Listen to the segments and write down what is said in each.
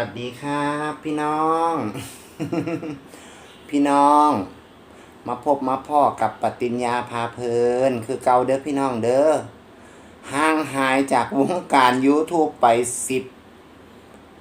วัสดีครับพี่น้อง พี่น้อง มาพบมาพ่อกับปฏิญญาพาเพลิน คือเกาเด้อพี่น้องเด้อห่างหายจากวงการ YouTube ไปสิบ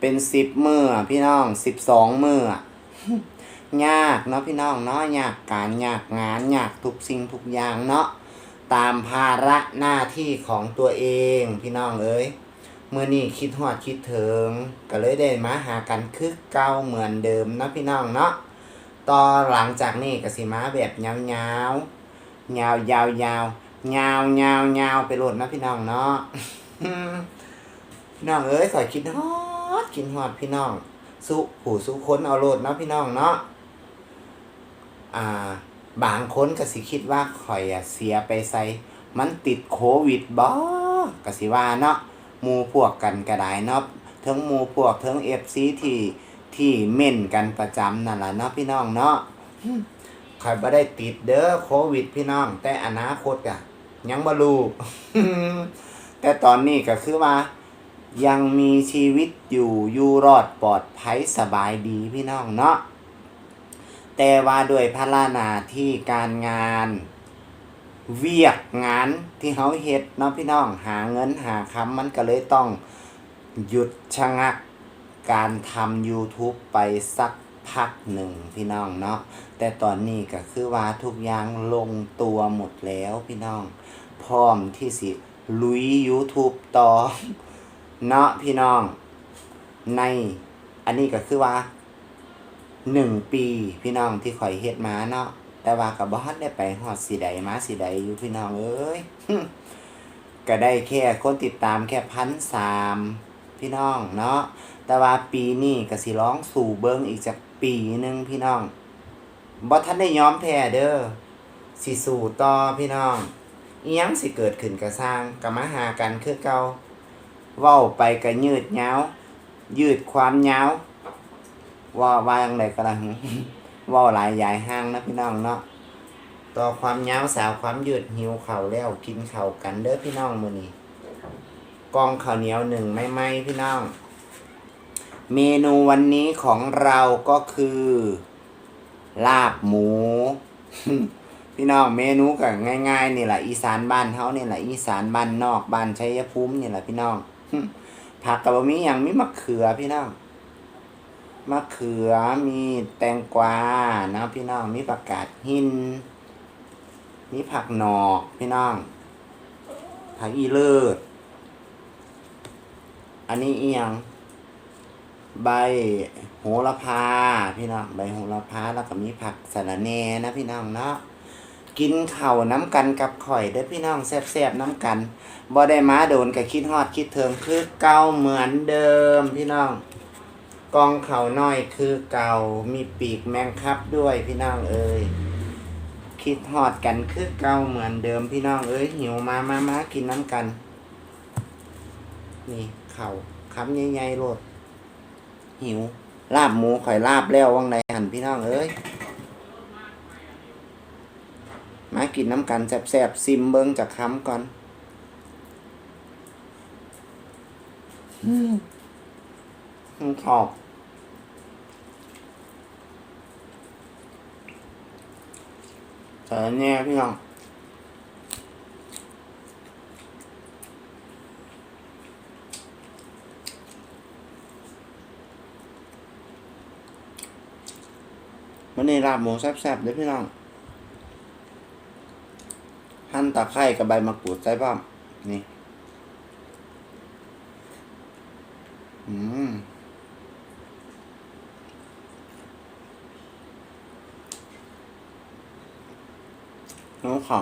เป็นสิบมือพี่น้องสิบสองมือยากเนาะพี่น้องเนาะยากการยากงานยากทุกสิ่งทุกอย่างเนาะตามภาระหน้าที่ของตัวเองพี่น้องเอ้ย มื่อนี้คิดฮอดคิดถึงก็เลยได้มาหากันคือเก่าเหมือนเดิมนะพี่น้องเนาะต่อหลังจากนี้ก็สิมาแบบยาวยาวยาวยาวยาวยาวยาวยาวไปโหลดนะพี่น้องเนาะพี่น้องเอ้ยขอยคิดฮอดคิดฮอดพี่น้อง สุผู้สุคนเอาโหลดนะพี่น้องเนาะอ่า บางคนก็สิคิดว่าข่อยอะเสียไปใส่มันติดโควิดบ่ก็สิว่าเนาะ มูพวกกันก็ได้เนาะทั้งหมูพวกทั้งเอฟซีที่ที่เม่นกันประจำนั่นแหละเนาะพี่น้องเนาะใครบ่ได้ติดเด้อโควิดพี่น้อง แต่อนาคตอะยังบ่รู้แต่ตอนนี้ก็คือว่า ยังมีชีวิตอยู่อยู่รอดปลอดภัยสบายดีพี่น้องเนาะแต่ว่าด้วยพระหนาที่การงาน เวียกงานที่เขาเฮ็ดเนาะพี่น้องหาเงินหาคำมันก็เลยต้องหยุดชะงักการทำ YouTube ไปสักพักหนึ่งพี่น้องเนาะแต่ตอนนี้ก็คือว่าทุกอย่างลงตัวหมดแล้วพี่น้อง พร้อมที่สิ ลุย YouTube ต่อเนาะพี่น้องในอันนี้ก็คือว่าหนึ่งปีพี่น้องที่ข่อยเฮ็ดมาเนาะ แต่ว่ากับบ้านได้ไปฮอดสีใดมาสีใดอยู่พี่น้องเอ้ยก็ได้แค่คนติดตามแค่พันสามพี่น้องเนาะแต่ว่าปีนี้ก็สิร้องสู่เบิ้งอีกจากปีหนึ่งพี่น้องบ่ทันได้ยอมแพ้เด้อสิสู่ต่อพี่น้องอียังสิเกิดขึ้นก็สร้างก็มาหากันคือเก่าเว้าไปก็ยืดยาวยืดความยาว่าว่าจังไดก็ได้เว่าหลายยายห้างนะพี่น้องเนาะต่อความยาวสาวความยืดหิวเข่าแล้วกินเข่ากันเด้อพี่น้องมือนี้กองข้าวเหนียวหนึ่งไม่ไหมพี่น้อง เมนูวันนี้ของเราก็คือ ลาบหมู พี่น้องเมนูก็ง่ายๆนี่แหละอีสานบ้านเฮานี่แหละอีสานบ้านนอกบ้านชัยภูมินี่แหละพี่น้องผักกับบะหมี่อย่างมีมะเขือพี่น้อง มะเขือมีแตงกวานะพี่น้องมีผักกาดหิน มีผักหนอกพี่น้องผักอีเลิศอันนี้เอียง ใบโหระพาพี่น้องใบโหระพาแล้วก็มีผักสะระแหน่นะพี่น้องเนาะกินเข่าน้ำกันกับข่อยเด้อพี่น้องแซ่บๆน้ำกันบ่ได้มาโดนกับคิดฮอดคิดเทิงคือเก่าเหมือนเดิมพี่น้อง กองเขาน้อยคือเก่ามีปีกแมงคับด้วยพี่น้องเอ้ยคิดหอดกันคือเก่าเหมือนเดิมพี่น้องเอ้ยหิวมามามากินน้ำกัน นี่เขาคำใหญ่ๆโลด หิว ลาบหมูข่อยลาบแล้ววังใดหันพี่น้องเอ้ยมากินน้ำกันแซ่บๆซิมเบิ้งจากคำก่อนอืมขอบ แต่เนี่ยพี่น้องมันนี่ลาบหมูแซ่บๆเด้อพี่น้องหั่นตะไคร้กับใบมะกรูดใส่บ้ามนี่ อืม น้องเขา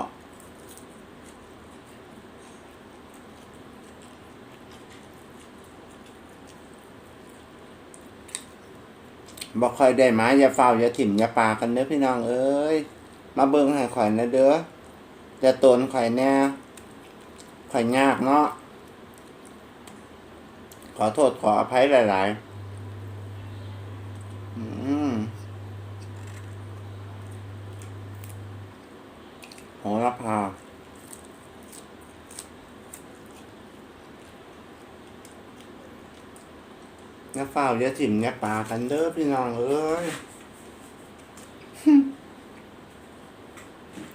บอกคอยได้หมาอย่าเฝ้าอย่าถิ่มอย่าปากันเด้อพี่น้องเอ้ย มาเบิ่งให้ข่อยนะเด้ออย่าตนข่อยแน่ข่อยยากเนาะขอโทษขออภัยหลาย ๆ อืมโหระพา อ น้า เฝ้าอย่าถิ่มอย่าปากันเด้อพี่น้องเอ้ย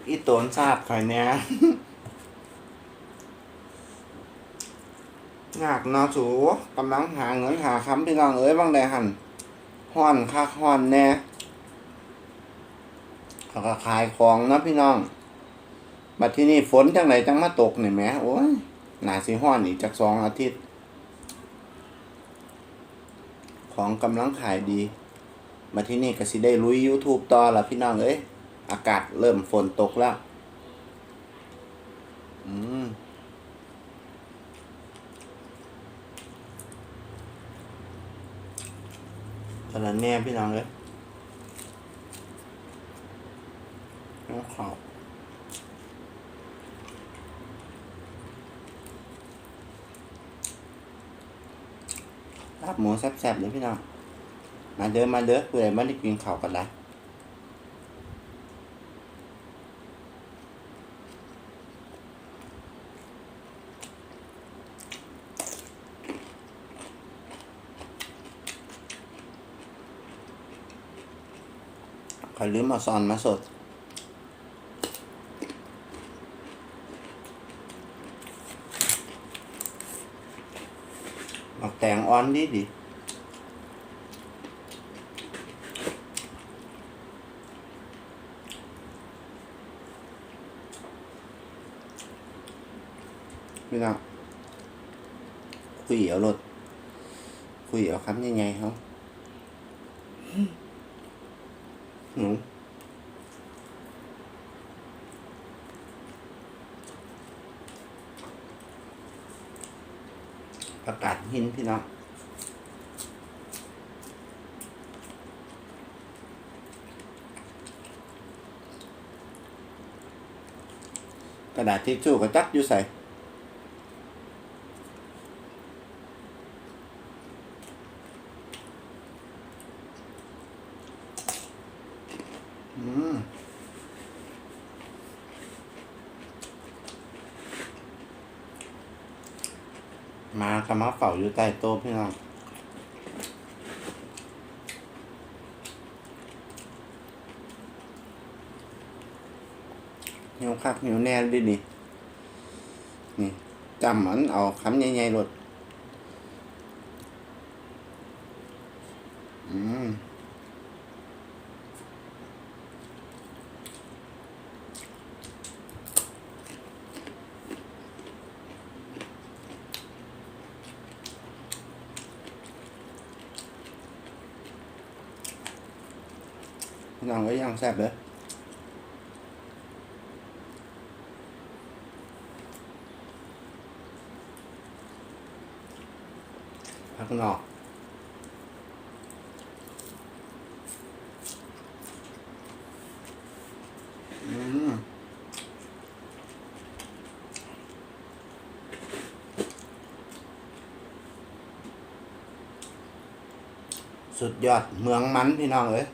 อีโตนทราบข่อยเนี้ยยากนาะสูกำลังหาเงินหาคำพี่น้องเอ้ยบางใดหันฮ้อนคักฮ้อนแน่เขาก็ขายของนะพี่น้องบัดที่นี่ฝนจังไหนจังมาตกเนี่ยแหมโอ้ยหนาสิฮ้อนอีกจากสองอาทิตย์ ของกำลังขายดี มาที่นี่ก็สิได้ลุย YouTube ต่อละพี่น้องเอ้ยอากาศเริ่มฝนตกแล้วอืมตอนนั้นแน่พี่น้องเอ้ยน้องขาว ลาบหมูแซ่บๆเลยพี่น้องมาเด้อมาเด้อเพื่อไม่ได้กินข้าวกันละขอลืมเอาซอนมาสด หมักแตงอ่อนดีดีพี่น้องคุยเอารถคุยเอาคำยังไงเขาหนูประกาศ หินพี่น้องกระดาษทิชชู่ก็จักอยู่ใส่อืม มากับมาเฝ้าอยู่ใต้โต๊ะพี่น้องเหนียวคักหิวแน่ดินี่ นี่จำมันเอาคำใหญ่ๆรถอืม พี่น้องก็ยังแซ่บเลยพักนอกอืมสุดยอดเมืองมันพี่น้องเอ้ย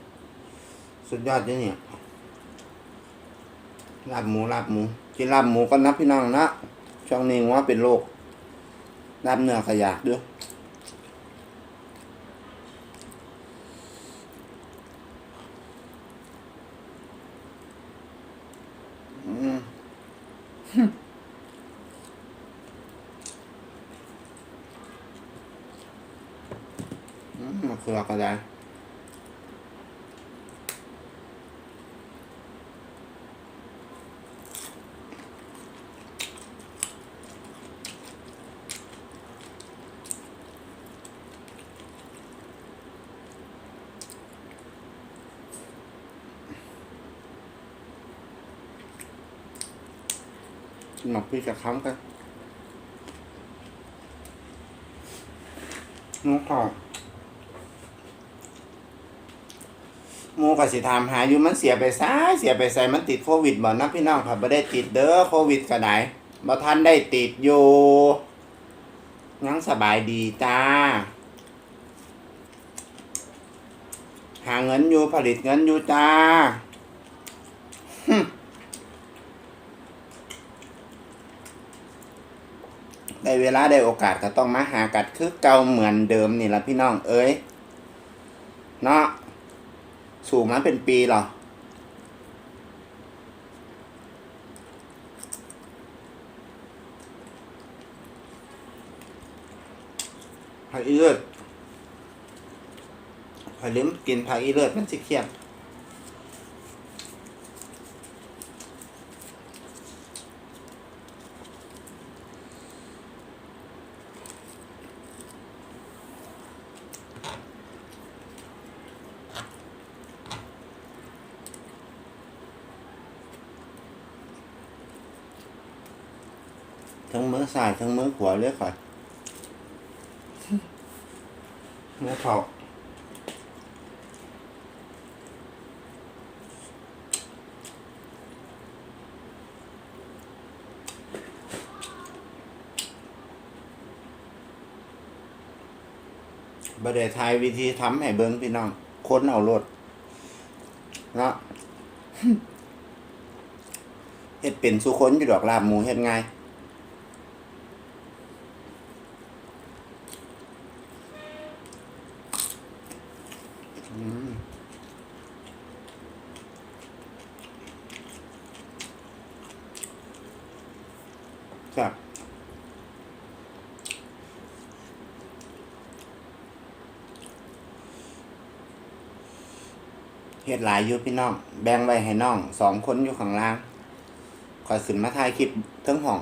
สุดยอดเลยเนี่ยลาบหมูลาบหมูกินลาบหมูก็นับพี่น้องนะช่วงนี้ว่าเป็นโรคลาบเนื้อขยากด้วยอืมอืมมะเขื หมักพี่จะค้ำกันน้องขอหมูกับสิถามหาอยู่มันเสียไปซ้ายเสียไปใส่มันติดโควิดบ่นะพี่น้องครับไม่ได้ติดเด้อโควิดก็ได้บ่ทันได้ติดอยู่ยังสบายดีจ้า หาเงินอยู่ผลิตเงินอยู่จ้า ได้เวลาได้โอกาสก็ต้องมาหากัดคือเก่าเหมือนเดิมนี่ละพี่น้องเอ้ยเนาะสู่มาเป็นปีหรอผักอีเลือดผักลิ้มกินผักอีเลือดมันสิเครียด ทั้งมือซ้ายทั้งมือขวาเลือกก่อนมือเข่าบไดทายวิธีทำให้เบิ้งพี่น้อง คนเอารถเนาะเฮ็ดเป็นสุคนอยู่ดอกลาบหมูเฮ็ดง่ายอืมครับเฮ็ดหลายอยู่พี่น้อง แบ่งไว้ให้น้องสองคนอยู่ข้างล่างคอยขึ้นมาถ่ายคลิปทั้งห้อง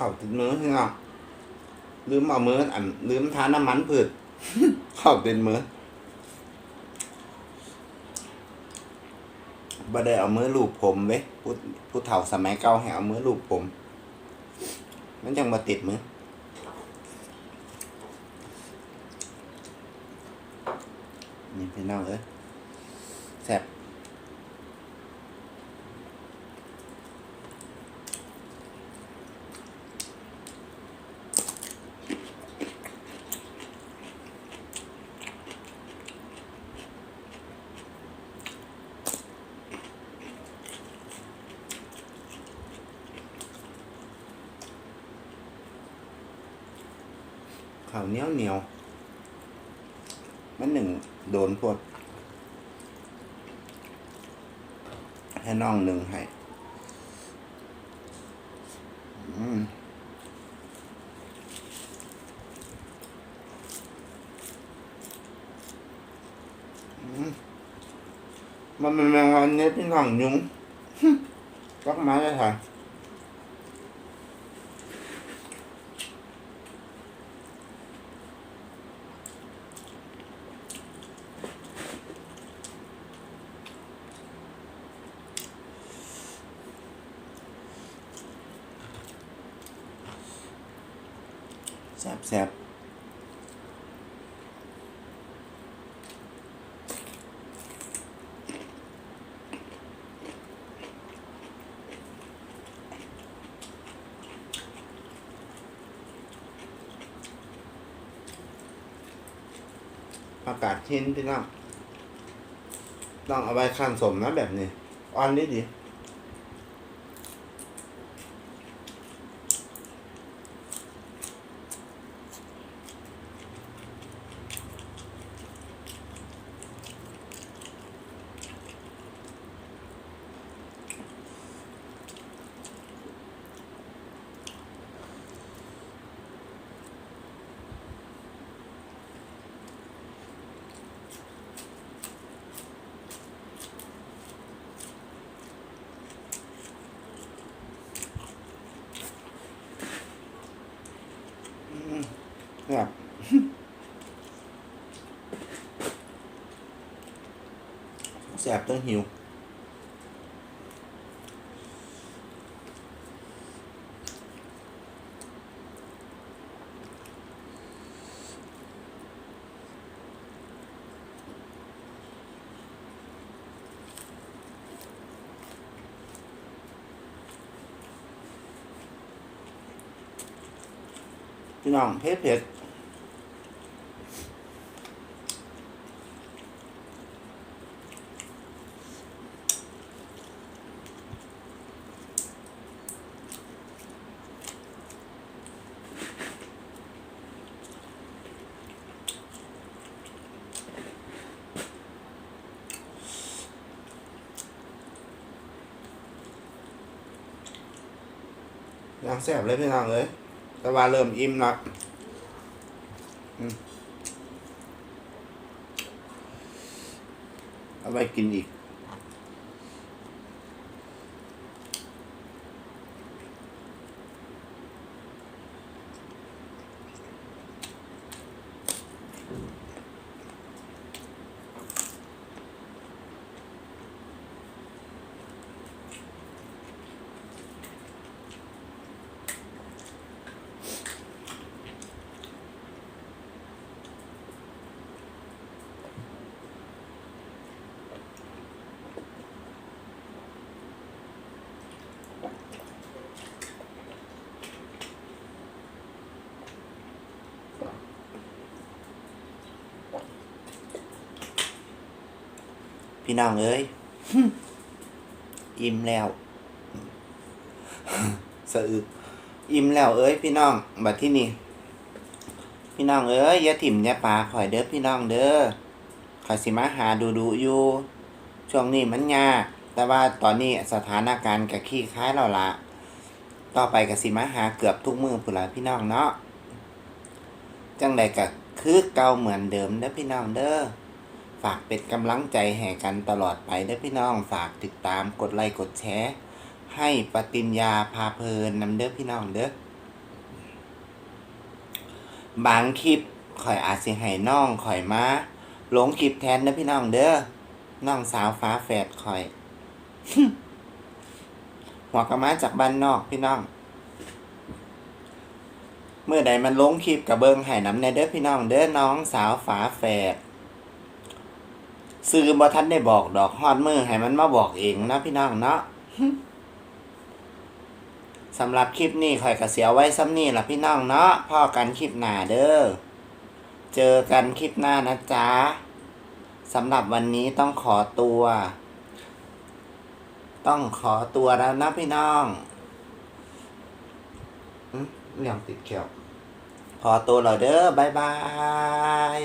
เข่าติดมือพี่น้องลืมเอามืออันลืมทาน้ำมันพืชเข่าติดมือบ่ได้เอามือลูบผมเว้ยผู้ผู้เฒ่าสมัยเก่าให้เอามือลูบผม มันจังมาติดมือนี่พี่น้องเอ้ยแซ่บ ข้าวเหนียวเหนียว มันหนึ่งโดนพวกให้น้องหนึ่งให้มันเป็นแมงวันเนี้ยพี่น้องยุงรักไม้ได้ถ่า แซ่บแซบอากาศชิ้นพี่น้องต้องเอาไว้ข้างสมนะแบบนี้ อ่อนนิดดี ครับแสบต้องหิวพี่น้องเพจเพจ ยังแซ่บเลยพี่น้องเลยแต่ว่าเริ่มอิ่มละอืมเอาไปกินอีก พี่น้องเอ้ยอิ่มแล้วสะอึกอิ่มแล้วเอ้ยพี่น้องบัดที่นี่พี่น้องเอ้ยอย่าถิ่มอย่าปลาข่อยเด้อพี่น้องเด้อข่อยสิมาหาดูดูอยู่ช่วงนี้มันยากแต่ว่าตอนนี้สถานการณ์ก็คลี่คลายแล้วละต่อไปก็สิมาหาเกือบทุกมือพุ่นละพี่น้องเนาะจังใดก็คือเก่าเหมือนเดิมเด้อพี่น้องเด้อ ฝากเป็นกำลังใจแห่กันตลอดไปเด้อพี่น้องฝากติดตามกดไลค์กดแชร์ ให้ปฏิญญาพาเพลินนำเด้อพี่น้องเด้อบางคลิปข่อยอาจสิให้น้องข่อยมาหลงคลิปแทนเด้อพี่น้องเด้อน้องสาวฟ้าแฝดข่อยหัวกระมาจากบ้านนอกพี่น้อง เมื่อใดมันลงคลิปกับเบิงให้น้ำในเด้อพี่น้องเด้อน้องสาวฝาแฝด ซื้อบ่ทันได้บอกดอกฮอดมือให้มันมาบอกเองนะพี่น้องเนาะสำหรับคลิปนี้ข่อยก็เสียไว้ซ้ำนี่ล่ะพี่น้องเนาะพ่อกันคลิปหน้าเด้อ เจอกันคลิปหน้านะจ๊ะสำหรับวันนี้ต้องขอตัว ต้องขอตัวแล้วนะพี่น้องอืมเรื่องติดเขียวขอตัวแล้วเด้อบายบาย